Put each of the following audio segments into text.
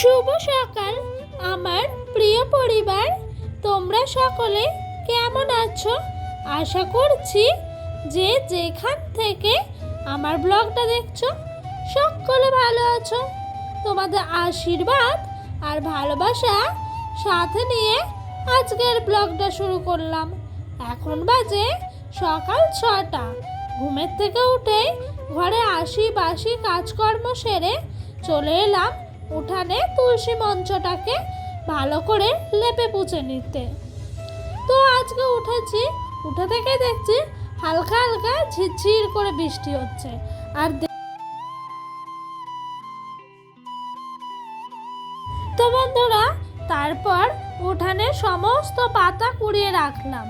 শুভ সকাল, আমার প্রিয় পরিবার। তোমরা সকলে কেমন আছো? আশা করছি যে যেখান থেকে আমার ব্লগটা দেখছ, সকলে ভালো আছো। তোমাদের আশীর্বাদ আর ভালোবাসা সাথে নিয়ে আজকের ব্লগটা শুরু করলাম। এখন বাজে সকাল ছটা। ঘুমের থেকে উঠে ঘরে আসি বাসি কাজকর্ম সেরে চলে এলাম উঠানে তুলসী মঞ্চটাকে ভালো করে লেপে পুছে নিতে। তো আজকে উঠেছি, উঠে থেকে দেখছি হালকা হালকা ঝিরঝির করে বৃষ্টি হচ্ছে। আর তো বন্ধুরা, তারপর উঠানে সমস্ত পাতা কুড়িয়ে রাখলাম।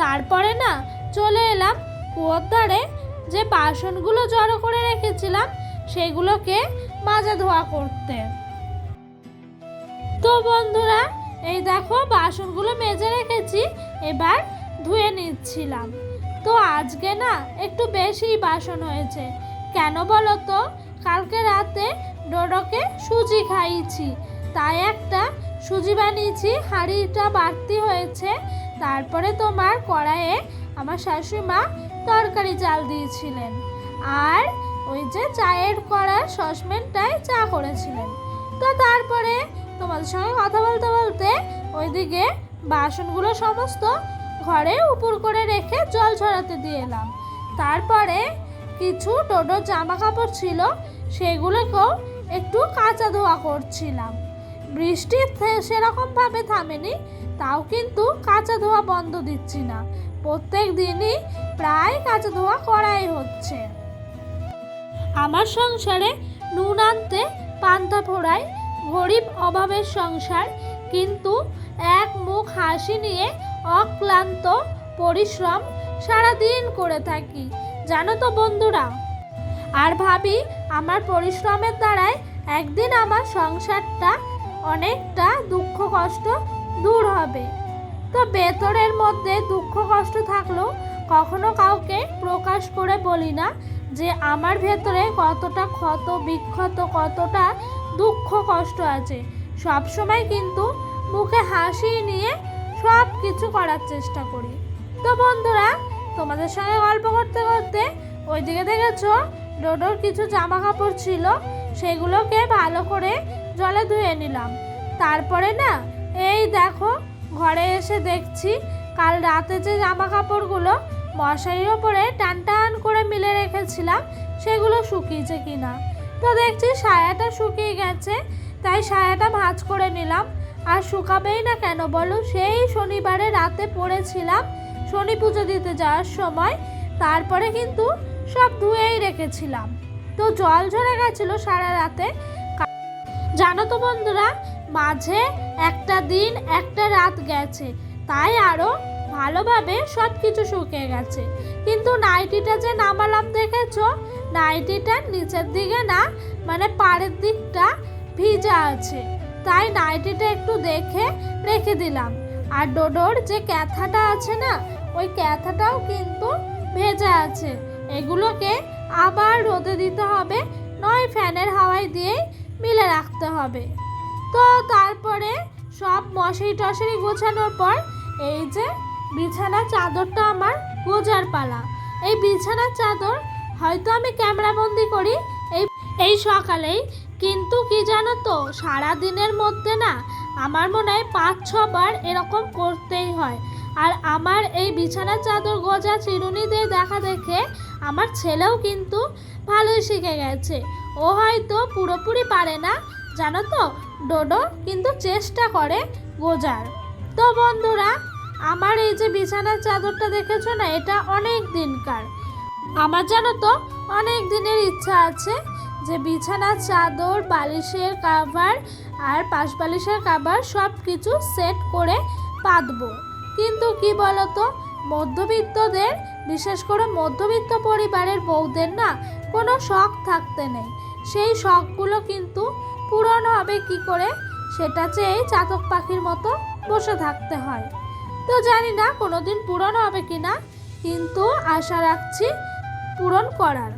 তারপরে না, চলে এলাম কুয়োর ধারে। যে বাসনগুলো জড়ো করে রেখেছিলাম, সেগুলোকে মাজা ধোয়া করতে। তো বন্ধুরা, এই দেখো বাসনগুলো মেজে রেখেছি, এবার ধুয়ে নিচ্ছিলাম। তো আজকে না একটু বেশি বাসন হয়েছে। কেন বলো তো? কালকে রাতে ডোডোকে সুজি খাইয়েছি। তাই একটা সুজি বানিয়েছি, হাঁড়িটা বাড়তি হয়েছে। তারপরে তোমার কড়াইয়ে আমার শাশুড়িমা তরকারি চাল দিয়েছিলেন। আর ওই যে চায়ের কড়ার সসপ্যানটায় চা করেছিলেন। তো তারপরে তোমাদের সঙ্গে কথা বলতে বলতে ওইদিকে বাসনগুলো সমস্ত ঘরে উপর করে রেখে জল ছড়াতে দিয়ে এলাম। তারপরে কিছু ডোডো জামা কাপড় ছিল, সেগুলোকেও একটু কাঁচা ধোয়া করছিলাম। বৃষ্টি সেরকমভাবে থামেনি, তাও কিন্তু কাঁচা ধোয়া বন্ধ দিচ্ছি না। প্রত্যেক দিনই প্রায় কাঁচা ধোয়া করাই হচ্ছে। আমার সংসারে নুন আনতে পান্তা ফোড়াই গরিব অভাবের সংসার, কিন্তু এক মুখ হাসি নিয়ে অক্লান্ত পরিশ্রম সারাদিন করে থাকি। জানো তো বন্ধুরা, আর ভাবি, আমার পরিশ্রমের দ্বারাই একদিন আমার সংসারটা অনেকটা দুঃখ কষ্ট দূর হবে। তো ভেতরের মধ্যে দুঃখ কষ্ট থাকলেও কখনো কাউকে প্রকাশ করে বলি না যে আমার ভেতরে কতটা ক্ষত, বিক্ষত, কতটা দুঃখ, কষ্ট আছে, সব সময় কিন্তু মুখে হাসি নিয়ে সব কিছু করার চেষ্টা করি। তো বন্ধুরা, তোমাদের সঙ্গে গল্প করতে করতে ওইদিকে দেখেছ, ডোডোর কিছু জামা কাপড় ছিল, সেগুলোকে ভালো করে জলে ধুয়ে নিলাম। তারপরে না, এই দেখো, ঘরে এসে দেখছি, কাল রাতে যে জামা কাপড়গুলো মশারির ওপরে টান টান করে মিলে রেখেছিলাম, সেগুলো শুকিয়েছে কিনা। তো দেখছি সায়াটা শুকিয়ে গেছে, তাই সায়াটা ভাঁজ করে নিলাম। আর শুকাবেই না কেন বলো, সেই শনিবারে রাতে পড়েছিলাম শনি পুজো দিতে যাওয়ার সময়, তারপরে কিন্তু সব ধুয়েই রেখেছিলাম। তো জল ঝরে গেছিল সারা রাতে। জানো তো বন্ধুরা, মাঝে একটা দিন, একটা রাত গেছে, তাই আরও ভালোভাবে সব কিছু শুকিয়ে গেছে। কিন্তু নাইটিটা যে নামালাম দেখেছ? নাইটিটার নিচের দিকে না মানে পাড়ের দিকটা ভিজা আছে। তাই নাইটিটা একটু দেখে রেখে দিলাম। আর ডোডোর যে ক্যাথাটা আছে না, ওই ক্যাথাটাও কিন্তু ভেজা আছে। এগুলোকে আবার রোদে দিতে হবে, নয় ফ্যানের হাওয়ায় দিয়েই মিলে রাখতে হবে। তো তারপরে সব মশারি টশারি গোছানোর পর এই যে বিছানা চাদরটা আমার গোজার পালা। এই বিছানার চাদর হয়তো আমি ক্যামেরা বন্দি করি এই এই সকালেই। কিন্তু কি জানো তো সারা দিনের মধ্যে না আমার মনে হয় পাঁচ, ছবার এরকম করতেই হয়। আর আমার এই বিছানার চাদর গোজা চিরুনিদের দেখা দেখে আমার ছেলেও কিন্তু ভালোই শিখে গেছে। ও হয়তো পুরোপুরি পারে না, জানো তো, ডোডো কিন্তু চেষ্টা করে গোজার। তো বন্ধুরা আমার এই যে বিছানার চাদরটা দেখেছ না, এটা অনেক দিনকার। আমার জানো তো, অনেক দিনের ইচ্ছা আছে যে বিছানার চাদর, বালিশের কাভার আর পাশ বালিশের কাভার সব কিছু সেট করে পাতবো। কিন্তু কি বলতো, মধ্যবিত্তদের, বিশেষ করে মধ্যবিত্ত পরিবারের বউদের না, কোনো শখ থাকতে নেই। সেই শখগুলো কিন্তু পূরণ হবে কি করে, সেটা চেয়ে চাতক পাখির মতো বসে থাকতে হয়। তো জানি না কোনোদিন পূরণ হবে কি না, কিন্তু আশা রাখছি পূরণ করার।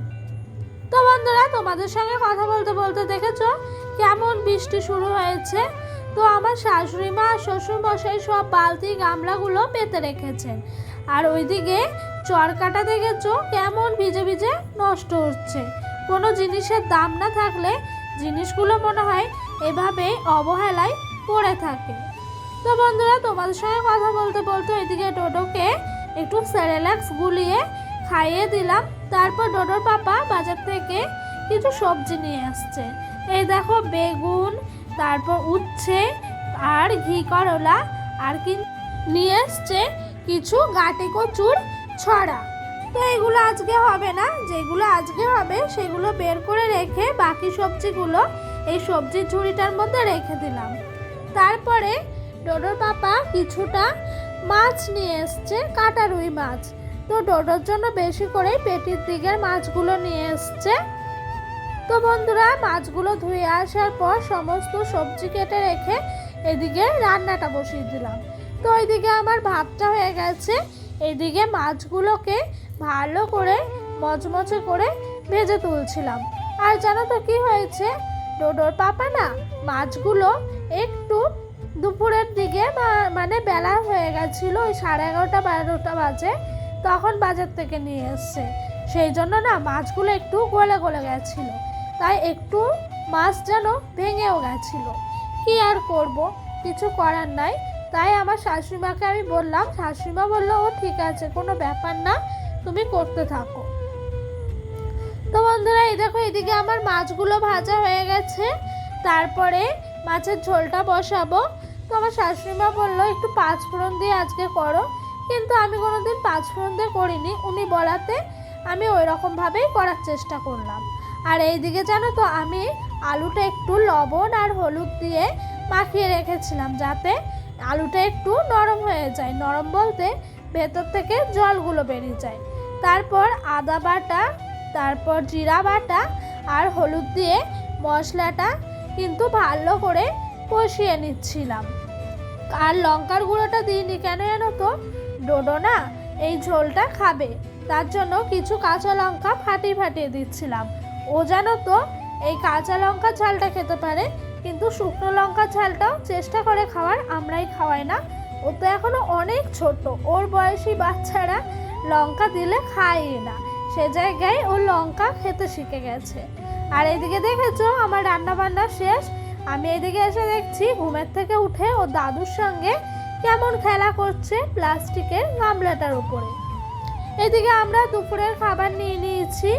তো বন্ধুরা, তোমাদের সঙ্গে কথা বলতে বলতে দেখেছ কেমন বৃষ্টি শুরু হয়েছে? তো আমার শাশুড়ি মা, শ্বশুর মশাই সব বালতি গামলাগুলো পেতে রেখেছেন। আর ওইদিকে চরকাটা দেখেছ কেমন ভিজে ভিজে নষ্ট হচ্ছে। কোনো জিনিসের দাম না থাকলে জিনিসগুলো মনে হয় এভাবে অবহেলায় পড়ে থাকে। তো বন্ধুরা, তোমাদের সঙ্গে কথা বলতে বলতে ওইদিকে ডোডোকে একটু সেরেলাক্স গুলিয়ে খাইয়ে দিলাম। তারপর ডোডোর পাপা বাজার থেকে কিছু সবজি নিয়ে আসছে। এই দেখো বেগুন, তারপর উচ্ছে, আর ঘি করলা, আর কি নিয়ে এসছে কিছু গাটে কচুর ছড়া। তো এগুলো আজকে হবে না, যেগুলো আজকে হবে সেগুলো বের করে রেখে বাকি সবজিগুলো এই সবজির ঝুড়িটার মধ্যে রেখে দিলাম। তারপরে ডোডোর পাপা কিছুটা মাছ নিয়ে এসছে, কাটা রুই মাছ। তো ডোডোর জন্য বেশি করে পেটির দিকের মাছগুলো নিয়ে এসছে। তো বন্ধুরা, মাছগুলো ধুয়ে আসার পর সমস্ত সবজি কেটে রেখে এদিকে রান্নাটা বসিয়ে দিলাম। তো ওইদিকে আমার ভাতটা হয়ে গেছে। এদিকে মাছগুলোকে ভালো করে মচমচে করে ভেজে তুলছিলাম। আর জানো তো কি হয়েছে? ডোডোর পাপা না, মাছগুলো একটু দুপুরের দিকে মানে বেলা হয়ে গেছিল ওই সাড়ে এগারোটা, বারোটা বাজে, তখন বাজার থেকে নিয়ে এসছে। সেই জন্য না মাছগুলো একটু গলে গলে গেছিল। তাই একটু মাছ যেন ভেঙেও গেছিল। কি আর করব? কিছু করার নাই। তাই আমার শাশুড়িমাকে আমি বললাম, শাশুড়িমা বলল, ও ঠিক আছে, কোনো ব্যাপার না, তুমি করতে থাকো। তো বন্ধুরা, এই দেখো, এদিকে আমার মাছগুলো ভাজা হয়ে গেছে। তারপরে মাছের ঝোলটা বসাবো। তো আমার শাশুড়িমা বলল, একটু পাঁচ ফোড়ন দিয়ে আজকে করো। কিন্তু আমি কোনো দিন পাঁচ ফোড়ন দিয়ে করিনি। উনি বলাতে আমি ওই রকমভাবেই করার চেষ্টা করলাম। আর এইদিকে জানো তো, আমি আলুটা একটু লবণ আর হলুদ দিয়ে মাখিয়ে রেখেছিলাম যাতে আলুটা একটু নরম হয়ে যায়। নরম বলতে ভেতর থেকে জলগুলো বেরিয়ে যায়। তারপর আদা বাটা, তারপর জিরা বাটা আর হলুদ দিয়ে মশলাটা কিন্তু ভালো করে কষিয়ে নিচ্ছিলাম। আর লঙ্কার গুঁড়োটা দিইনি, কেন জানো তো? ডোডো না এই ঝোলটা খাবে। তার জন্য কিছু কাঁচা লঙ্কা ফাটিয়ে ফাটিয়ে দিচ্ছিলাম। ও জানো তো, এই কাঁচা লঙ্কা ঝালটা খেতে পারে, কিন্তু শুকনো লঙ্কা ঝালটাও চেষ্টা করে খাওয়ার আমরাই খাওয়াই না। ও তো এখনও অনেক ছোট, ওর বয়সী বাচ্চারা লঙ্কা দিলে খায় না। সে জায়গায় ও লঙ্কা খেতে শিখে গেছে। আর এদিকে দেখেছ, আমার রান্না বান্না শেষ। আমি এদিকে এসে দেখছি ঘুমের থেকে উঠে ও দাদুর সঙ্গে কেমন খেলা করছে প্লাস্টিকের গামলাটার উপরে। এদিকে আমরা দুপুরের খাবার নিয়ে নিয়েছি,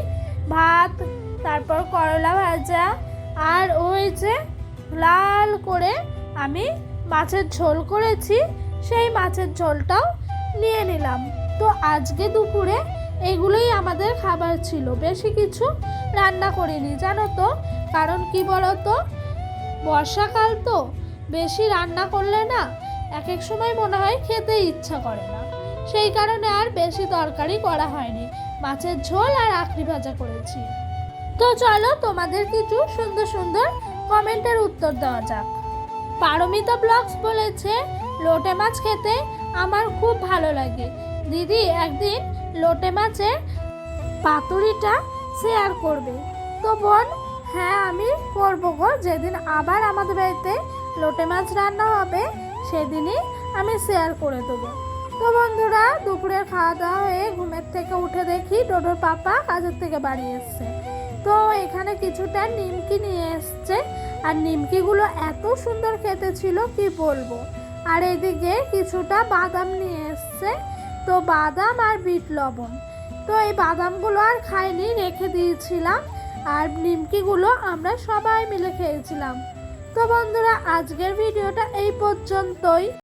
ভাত, তারপর করলা ভাজা, আর ওই যে লাল করে আমি মাছের ঝোল করেছি, সেই মাছের ঝোলটাও নিয়ে নিলাম। তো আজকে দুপুরে এগুলোই আমাদের খাবার ছিল, বেশি কিছু রান্না করিনি, জানো তো? কারণ কি বলো তো বর্ষাকাল তো, বেশি রান্না করলে না এক এক সময় মনে হয় খেতে ইচ্ছা করে না। সেই কারণে আর বেশি তরকারি করা হয়নি। মাছের ঝোল আর আখরি ভাজা করেছি। তো চলো তোমাদের কিছু সুন্দর সুন্দর কমেন্টের উত্তর দেওয়া যাক। পারমিতা ব্লগস বলেছে, লোটে মাছ খেতে আমার খুব ভালো লাগে। দিদি একদিন লোটে মাছের পাতুরিটা শেয়ার করবে। তো বোন হ্যাঁ আমি করব গো। যেদিন আবার আমাদের বাড়িতে লোটে মাছ রান্না হবে, সেদিনই আমি শেয়ার করে দেবো। তো বন্ধুরা, দুপুরের খাওয়া দাওয়া হয়ে ঘুমের থেকে উঠে দেখি ডোডোর পাপা কাজের থেকে বাড়ি এসছে। তো এখানে কিছুটা নিমকি নিয়ে এসছে। আর নিমকিগুলো এত সুন্দর খেতে ছিল, কি বলব? আর এদিকে কিছুটা বাদাম নিয়ে এসছে। তো বাদাম আর বিট লবণ। তো এই বাদামগুলো আর খাইনি, রেখে দিয়েছিলাম। আর নিমকিগুলো আমরা সবাই মিলে খেয়েছিলাম। তো বন্ধুরা আজকের ভিডিওটা এই পর্যন্তই।